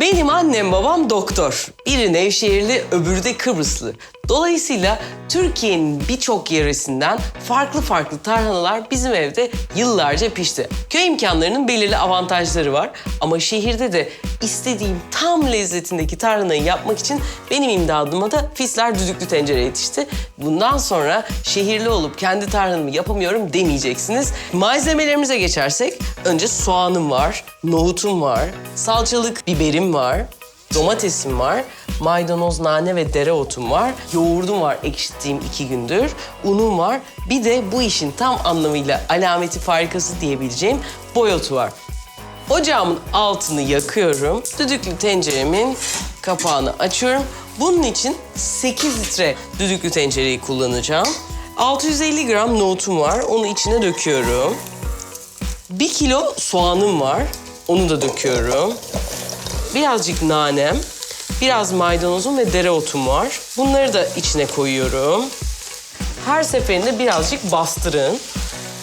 Benim annem babam doktor. Biri Nevşehirli, öbürü de Kıbrıslı. Dolayısıyla Türkiye'nin birçok yerisinden farklı farklı tarhanalar bizim evde yıllarca pişti. Köy imkanlarının belirli avantajları var ama şehirde de istediğim tam lezzetindeki tarhanayı yapmak için benim imdadıma da Fisler düdüklü tencere yetişti. Bundan sonra şehirli olup kendi tarhanamı yapamıyorum demeyeceksiniz. Malzemelerimize geçersek önce soğanım var, nohutum var, salçalık biberim var, Domatesim var, maydanoz, nane ve dereotum var, yoğurdum var ekşittiğim iki gündür, unum var. Bir de bu işin tam anlamıyla alameti farikası diyebileceğim boyotu var. Ocağımın altını yakıyorum. Düdüklü tenceremin kapağını açıyorum. Bunun için 8 litre düdüklü tencereyi kullanacağım. 650 gram nohutum var. Onu içine döküyorum. 1 kilo soğanım var. Onu da döküyorum. Birazcık nanem, biraz maydanozum ve dereotum var. Bunları da içine koyuyorum. Her seferinde birazcık bastırın.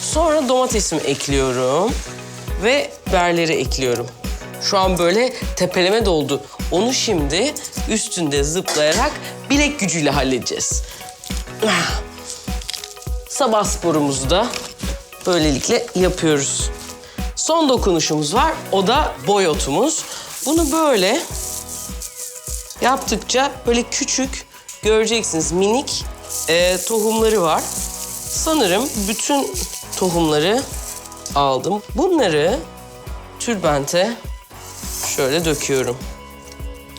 Sonra domatesimi ekliyorum ve biberleri ekliyorum. Şu an böyle tepeleme doldu. Onu şimdi üstünde zıplayarak bilek gücüyle halledeceğiz. Ah. Sabah sporumuzu da böylelikle yapıyoruz. Son dokunuşumuz var. O da boyotumuz. Bunu böyle yaptıkça böyle küçük göreceksiniz minik e, tohumları var. Sanırım bütün tohumları aldım. Bunları tülbente şöyle döküyorum.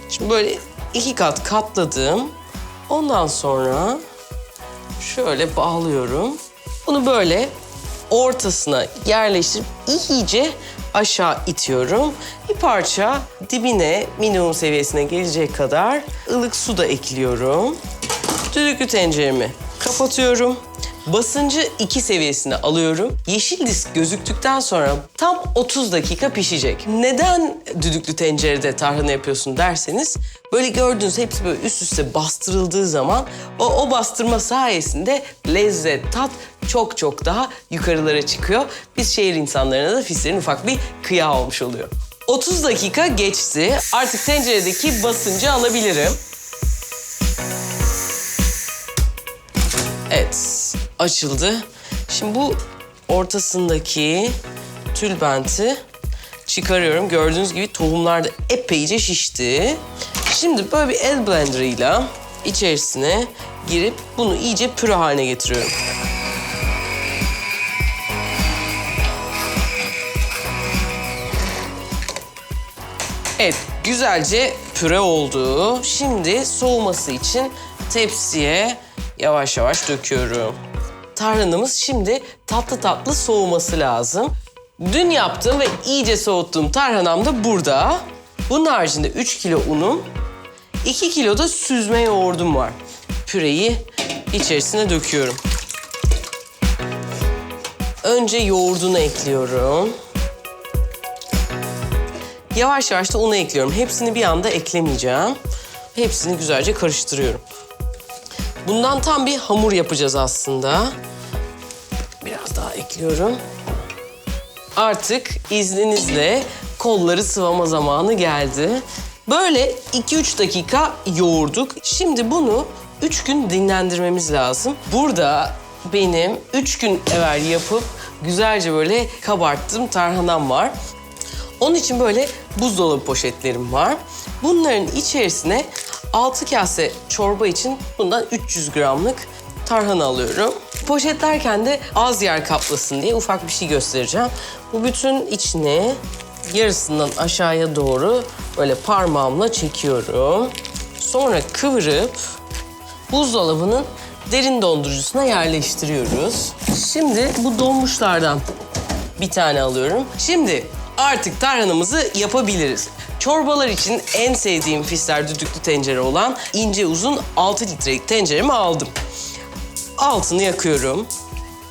Şimdi böyle iki kat katladım. Ondan sonra şöyle bağlıyorum. Bunu böyle ortasına yerleştirip iyice aşağı itiyorum. Bir parça dibine minimum seviyesine gelecek kadar ılık su da ekliyorum. Düdüklü tenceremi kapatıyorum. Basıncı 2 seviyesine alıyorum. Yeşil disk gözüktükten sonra tam 30 dakika pişecek. Neden düdüklü tencerede tarhana yapıyorsun derseniz böyle gördüğünüz hepsi böyle üst üste bastırıldığı zaman o, o bastırma sayesinde lezzet, tat çok çok daha yukarılara çıkıyor. Biz şehir insanlarına da fislerin ufak bir kıyağı olmuş oluyor. 30 dakika geçti. Artık tenceredeki basıncı alabilirim. Evet, açıldı. Şimdi bu ortasındaki tülbenti çıkarıyorum. Gördüğünüz gibi tohumlar da epeyce şişti. Şimdi böyle bir el blenderıyla içerisine girip bunu iyice püre haline getiriyorum. Evet, güzelce püre oldu. Şimdi soğuması için tepsiye yavaş yavaş döküyorum. Tarhanamız şimdi tatlı tatlı soğuması lazım. Dün yaptığım ve iyice soğuttuğum tarhanam da burada. Bunun haricinde 3 kilo unum, 2 kilo da süzme yoğurdum var. Püreyi içerisine döküyorum. Önce yoğurdunu ekliyorum. Yavaş yavaş da unu ekliyorum. Hepsini bir anda eklemeyeceğim. Hepsini güzelce karıştırıyorum. Bundan tam bir hamur yapacağız aslında. Biraz daha ekliyorum. Artık izninizle kolları sıvama zamanı geldi. Böyle 2-3 dakika yoğurduk. Şimdi bunu 3 gün dinlendirmemiz lazım. Burada benim 3 gün evvel yapıp güzelce böyle kabarttığım tarhanam var. Onun için böyle buzdolabı poşetlerim var. Bunların içerisine 6 kase çorba için bundan 300 gramlık tarhana alıyorum. Poşetlerken de az yer kaplasın diye ufak bir şey göstereceğim. Bu bütün içine yarısından aşağıya doğru böyle parmağımla çekiyorum. Sonra kıvırıp buzdolabının derin dondurucusuna yerleştiriyoruz. Şimdi bu donmuşlardan bir tane alıyorum. Şimdi artık tarhanamızı yapabiliriz. Çorbalar için en sevdiğim fisler düdüklü tencere olan ince uzun 6 litrelik tenceremi aldım. Altını yakıyorum.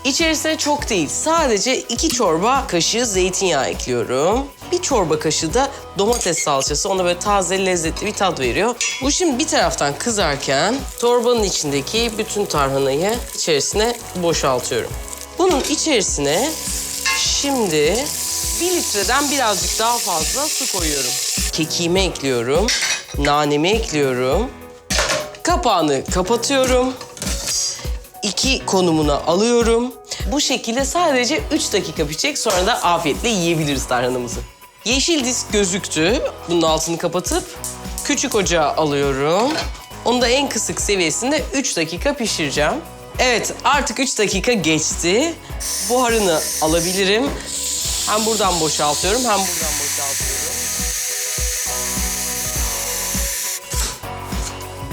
İçerisine çok değil, sadece iki çorba kaşığı zeytinyağı ekliyorum. Bir çorba kaşığı da domates salçası ona böyle taze lezzetli bir tat veriyor. Bu şimdi bir taraftan kızarken torbanın içindeki bütün tarhanayı içerisine boşaltıyorum. Bunun içerisine şimdi bir litreden birazcık daha fazla su koyuyorum. kekiğimi ekliyorum. Nanemi ekliyorum. Kapağını kapatıyorum. İki konumuna alıyorum. Bu şekilde sadece 3 dakika pişecek. Sonra da afiyetle yiyebiliriz tarhanamızı. Yeşil disk gözüktü. Bunun altını kapatıp küçük ocağa alıyorum. Onu da en kısık seviyesinde 3 dakika pişireceğim. Evet artık 3 dakika geçti. Buharını alabilirim. Hem buradan boşaltıyorum hem buradan boşaltıyorum.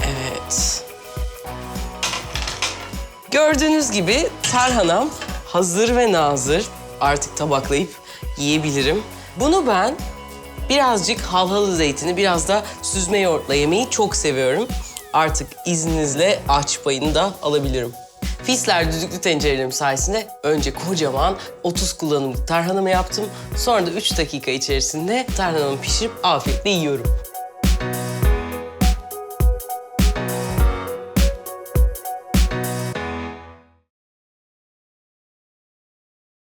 Evet. Gördüğünüz gibi tarhanam hazır ve nazır. Artık tabaklayıp yiyebilirim. Bunu ben birazcık halhalı zeytini, biraz da süzme yoğurtla yemeyi çok seviyorum. Artık izninizle aç payını da alabilirim. Fisler düdüklü tencerelerim sayesinde önce kocaman 30 kullanımlık tarhanamı yaptım. Sonra da 3 dakika içerisinde tarhanamı pişirip afiyetle yiyorum.